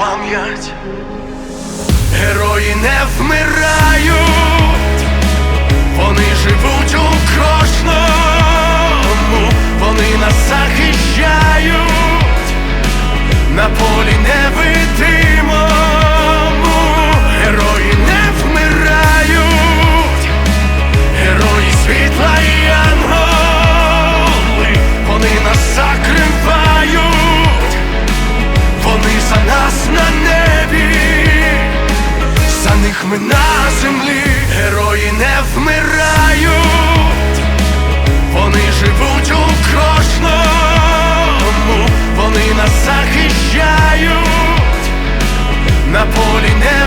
Пам'ять, герої не вмирають, вони живуть у кожному, вони нас захищають. На полі не герої falling down